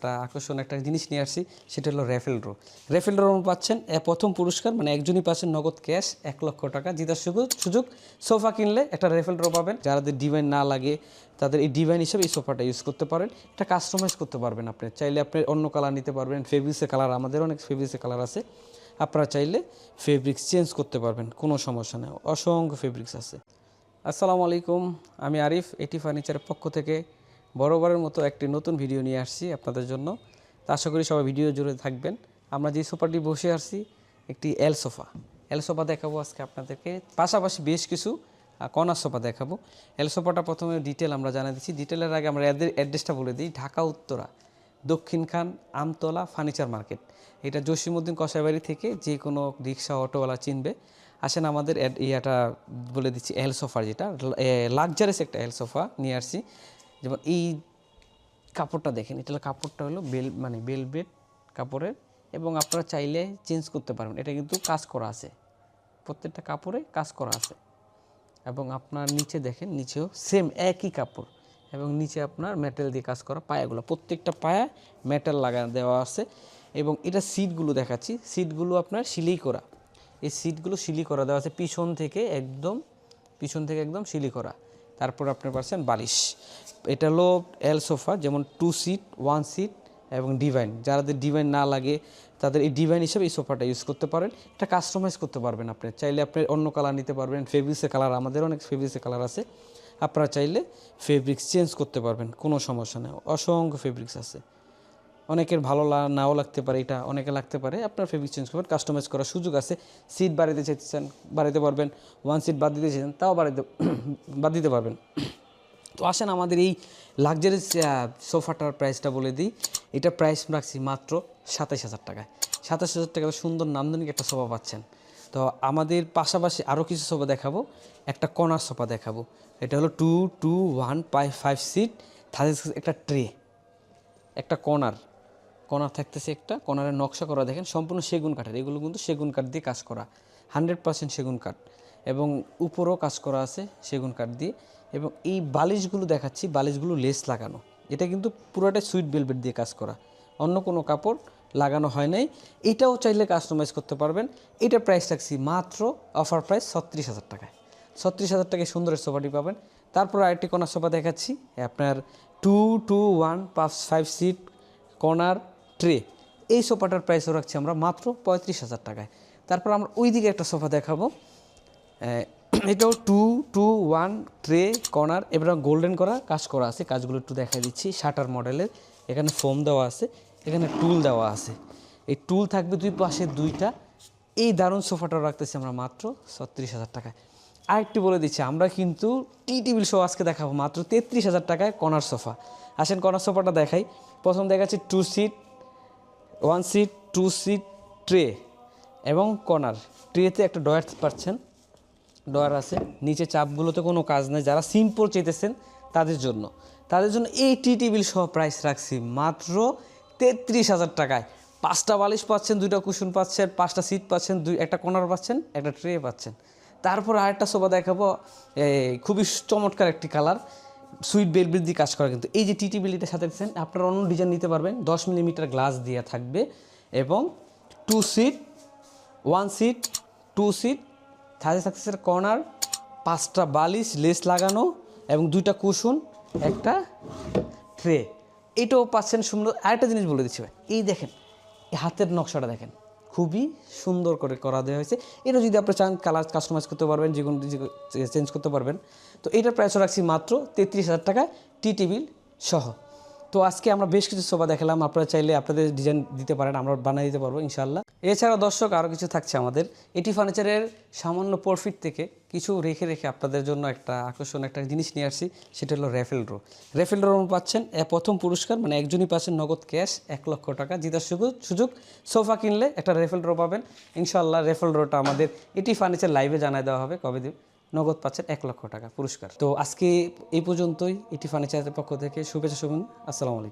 একটা আকর্ষণ একটা জিনিস নিয়ে আসছি, সেটা হলো র্যাফেল ড্র। র্যাফেল ড্র পাচ্ছেন প্রথম পুরস্কার মানে একজনই পাচ্ছেন নগদ ক্যাশ, এক লক্ষ টাকা, জিতার সুযোগ সুযোগ, সোফা কিনলে একটা র্যাফেল ড্র পাবেন। যাদের ডিভাইন না লাগে, তাদের এই ডিভাইন হিসেবে এই সোফাটা ইউজ করতে পারেন। এটা কাস্টমাইজ করতে পারবেন আপনি। চাইলে আপনি অন্য কালার নিতে পারবেন ফেব্রিক্সের কালার আমাদের অনেক ফেব্রিক্সের কালার আছে। আপনারা চাইলে ফেব্রিক্স চেঞ্জ করতে পারবেন, কোনো সমস্যা নেই। অসংখ্য ফেব্রিক্স আছে। আসসালামু আলাইকুম, আমি আরিফ, এটি ফার্নিচারের পক্ষ থেকে। বরাবরের মতো একটি নতুন ভিডিও নিয়ে আসছি আপনাদের জন্য। তা আশা করি সবাই ভিডিও জুড়ে থাকবেন। আমরা যে সোফাটি বসে আসছি একটি এল সোফা এল সোফা দেখাবো আজকে আপনাদেরকে। পাশাপাশি বেশ কিছু কর্নার সোফা দেখাবো। এল সোফাটা প্রথমে ডিটেল আমরা জানা দিচ্ছি। ডিটেলের আগে আমরা অ্যাড্রেসটা বলে দিই। ঢাকা, উত্তরা, দক্ষিণ খান, আমতলা ফার্নিচার মার্কেট এটা জসিমউদ্দিন কষাইবাড়ি থেকে যে কোনো রিক্সা, অটোওয়ালা চিনবে। আসেন আমাদের ইয়াটা বলে দিচ্ছি এল সোফার যেটা। লাক্সারিস একটা এল সোফা নিয়ে আসছি। যেমন এই কাপড়টা দেখেন, এটা কাপড়টা হলো বেল মানে বেলভেট কাপড়ের এবং আপনারা চাইলে চেঞ্জ করতে পারবেন। এটা কিন্তু কাজ করা আছে। প্রত্যেকটা কাপড়ে কাজ করা আছে। এবং আপনার নিচে দেখেন, নিচেও সেম একই কাপড় এবং নিচে আপনার মেটেল দিয়ে কাজ করা পায়াগুলো। প্রত্যেকটা পায়া মেটাল লাগা, দেওয়া আছে এবং এটা সিটগুলো দেখাচ্ছি। সিটগুলো আপনার সিলি করা। এই সিটগুলো সিলি করা দেওয়া আছে পিছন থেকে একদম, পিছন থেকে একদম সিলি করা। তারপর আপনি পাচ্ছেন বালিশ। এটা হলো এল সোফা যেমন টু সিট ওয়ান সিট এবং ডিভাইন যাদের ডিভাইন না লাগে, তাদের এই ডিভাইন হিসেবে এই সোফাটা ইউজ করতে পারেন। এটা কাস্টমাইজ করতে পারবেন আপনি। চাইলে আপনি অন্য কালার নিতে পারবেন। ফেব্রিক্সের কালার আমাদের অনেক ফেব্রিক্সের কালার আছে। আপনারা চাইলে ফেব্রিক্স চেঞ্জ করতে পারবেন, কোনো সমস্যা নেই। অসংখ্য ফেব্রিক্স আছে। অনেকের ভালো নাও লাগতে পারে, এটা অনেকে লাগতে পারে। আপনার ফেব্রিক চেঞ্জ করবেন কাস্টমাইজ করার সুযোগ আছে। সিট বাড়িতে চাইতেছেন বাড়িতে পারবেন। ওয়ান সিট বাদ দিতে চাইছেন তাও বাড়িতে বাদ দিতে পারবেন। তো আসেন আমাদের এই লাক্সারি সোফাটার প্রাইসটা বলে দিই। এটা প্রাইস রাখছি মাত্র সাতাইশ হাজার টাকায়। সাতাশ হাজার টাকা সুন্দর নান্দনিক একটা সোফা পাচ্ছেন। তো আমাদের পাশাপাশি আরও কিছু সোফা দেখাবো। একটা কর্নার সোফা দেখাবো। এটা হলো two two one five five seat তাদের একটা ট্রে একটা কর্নার। কর্নার থাকতেছে একটা কর্নারের নকশা করা দেখেন, সম্পূর্ণ সেগুন কাঠের। এগুলো কিন্তু সেগুন কাঠ দিয়ে কাজ করা। হান্ড্রেড পার্সেন্ট সেগুন কাঠ। এবং উপরও কাজ করা আছে সেগুন কাঠ দিয়ে। এবং এই বালিশগুলো দেখাচ্ছি, বালিশগুলো লেস লাগানো। এটা কিন্তু পুরোটাই সুইট বেলভেট দিয়ে কাজ করা। অন্য কোনো কাপড় লাগানো হয় নাই। এটাও চাইলে কাস্টমাইজ করতে পারবেন। এটা প্রাইস রাখছি মাত্র অফার প্রাইস ছত্রিশ হাজার টাকায়। ছত্রিশ হাজার টাকায় সুন্দর সোফাটি পাবেন। তারপর আরেকটি কর্নার সোফা দেখাচ্ছি। আপনার টু টু ওয়ান পাঁচ ফাইভ সিট কর্নার ট্রে, এই সোফাটার প্রাইসও রাখছি আমরা মাত্র পঁয়ত্রিশ হাজার টাকায়। তারপর আমরা ওই দিকে একটা সোফা দেখাবো। এটাও two two one tray corner এবার গোল্ডেন করা কাজ করা আছে, কাজগুলো একটু দেখাই দিচ্ছি। শাটার মডেলের, এখানে ফোম দেওয়া আছে, এখানে টুল দেওয়া আছে। এই টুল থাকবে দুই পাশে দুইটা। এই দারুণ সোফাটা রাখতেছি আমরা মাত্র ছত্রিশ হাজার টাকায়। আরেকটি বলে দিচ্ছি, আমরা কিন্তু টি টেবিল শো আজকে দেখাবো মাত্র তেত্রিশ হাজার টাকায় কর্নার সোফা। আসেন কর্নার সোফাটা দেখাই। প্রথম দেখাচ্ছি two seat one seat two seat tray এবং কর্নার। ট্রেতে একটা ডয়ার পাচ্ছেন। ডয়ার আছে। নিচে চাপগুলোতে কোনো কাজ নেই। যারা সিম্পল চেতেছেন তাদের জন্য। তাদের জন্য এই টি টেবিল সহ প্রাইস রাখছি মাত্র তেত্রিশ হাজার টাকায়। পাঁচটা বালিশ পাচ্ছেন, দুইটা কুশন পাচ্ছেন, পাঁচটা সিট পাচ্ছেন, দুই, একটা কর্নার পাচ্ছেন, একটা ট্রে পাচ্ছেন। তারপর আরেকটা সোফা দেখাবো। খুবই চমৎকার একটি কালার সুইট বেলবেট বৃদ্ধি কাজ করা কিন্তু এই যে টি টেবিলটার সাথে দিচ্ছেন আপনারা অন্য ডিজাইন নিতে পারবেন। দশ মিলিমিটার গ্লাস দিয়ে থাকবে এবং two seat one seat two seat thirty সাকসেসের corner পাঁচটা বালিশ লেস লাগানো এবং দুইটা কুশন, একটা ট্রে এটাও পাচ্ছেন সুন্দর। আরেকটা জিনিস বলে দিচ্ছি ভাই, এই দেখেন, এই হাতের নকশাটা দেখেন। খুবই সুন্দর করে করা দেওয়া হয়েছে। এটা যদি আপনি চান কালার কাস্টমাইজ করতে পারবেন, যে কোনো চেঞ্জ করতে পারবেন। তো এটার প্রাইসও রাখছি মাত্র তেত্রিশ হাজার টাকা টি টেবিল সহ। তো আজকে আমরা বেশ কিছু সোফা দেখালাম। আপনারা চাইলে আপনাদের ডিজাইন দিতে পারেন, আমরা বানিয়ে দিতে পারব ইনশাল্লাহ এছাড়া দর্শক আরও কিছু থাকছে আমাদের। এটি ফার্নিচারের সামান্য প্রফিট থেকে কিছু রেখে রেখে আপনাদের জন্য একটা আকর্ষণ একটা জিনিস নিয়ে আসছি, সেটা হলো র্যাফেল ড্র র্যাফেল ড্র পাচ্ছেন প্রথম পুরস্কার মানে একজনই পাচ্ছেন নগদ ক্যাশ এক লক্ষ টাকা, জিতার সুযোগ সুযোগ। সোফা কিনলে একটা রেফেল ড্র পাবেন। ইনশাল্লাহ রেফেল ড্রটা আমাদের এটি ফার্নিচার লাইভে জানাই দেওয়া হবে, কবে দিন। নগদ পাচ্ছেন এক লক্ষ টাকা পুরস্কার। তো আজকে এই পর্যন্তই, এটি ফার্নিচারের পক্ষ থেকে। শুভেচ্ছা শুভন আসসালামু আলাইকুম।